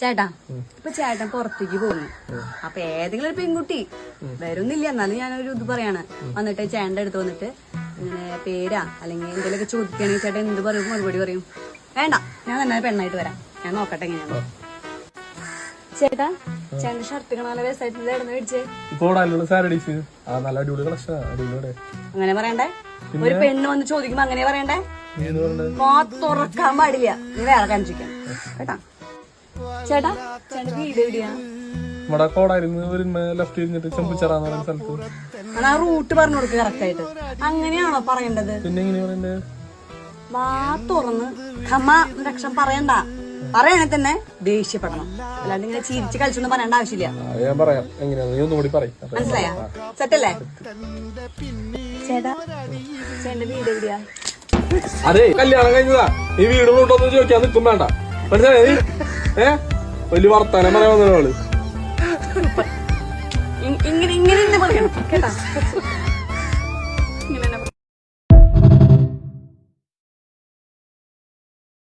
ചേട്ടാ ഇപ്പൊ ചേട്ടൻ പുറത്തേക്ക് പോകുന്നു. അപ്പൊ ഏതെങ്കിലും ഒരു പെൺകുട്ടി വരുന്നില്ല എന്നാലും ഞാനൊരു ഇത് പറയാണ്. വന്നിട്ട് ചേട്ടന്റെ അടുത്ത് വന്നിട്ട് ഇങ്ങനെ പേരാ അല്ലെങ്കിൽ എന്തെങ്കിലുമൊക്കെ ചോദിക്കുകയാണെങ്കിൽ ചേട്ടൻ എന്ത് പറയും? മറുപടി പറയും. വേണ്ട ഞാൻ തന്നെ പെണ്ണായിട്ട് വരാം. ഞാൻ നോക്കട്ടെ എങ്ങനെയാണ് ചേട്ടാ ചേട്ടന്റെ ഷർട്ട് കാണാൻ രസമായിട്ട് ഇടന്ന് മേടിച്ചേ. അങ്ങനെ പറയണ്ടേ? ഒരു പെണ്ണ് വന്ന് ചോദിക്കുമ്പോ അങ്ങനെ പറയണ്ടേ? തുറക്കാൻ പാടില്ല. നീ വേറെ കാണിച്ചിരിക്കാം കേട്ടാ? ചേട്ടാ ചേട്ടന്റെ വീട് എവിടെയാ? നമ്മുടെ കോടായിരുന്നു വരുമ്പോ ലെഫ്റ്റ് തിരിഞ്ഞിട്ട് ചെമ്പിച്ചറാന്ന് പറയുന്ന സ്ഥലത്ത്. ആ റൂട്ട് പറഞ്ഞു കൊടുക്കുക കറക്റ്റ് ആയിട്ട്. അങ്ങനെയാണോ പറയേണ്ടത്? പിന്നെ എങ്ങനെ പറയണ്ടേ? വാ തുറന്ന്. ഖമ പറയണ്ട. പറയണേ തന്നെ ദേഷ്യപ്പെടണം. അല്ലാണ്ട് ഇങ്ങനെ ചിരിച്ച് കളിച്ചൊന്നും പറയേണ്ട ആവശ്യമില്ല. അത് ഞാൻ പറയാം. എങ്ങനെയാ നീ ഒന്നുകൂടി പറയും. മനസ്സിലായ? സെറ്റല്ലേ? ചേട്ടാ ചേട്ടന്റെ വീട് എവിടെയാ? അതെ കല്യാണം കഴിഞ്ഞതാ. ഈ വീട് ചോദിക്കാൻ നിൽക്കും വേണ്ട. മനസ്സിലായി? ഏ? വലിയ വർത്താനം പറയാൻ വന്നവൾ ഇ- ഇങ്ങനെ ഇങ്ങനെ പറയണം. കേട്ടാ?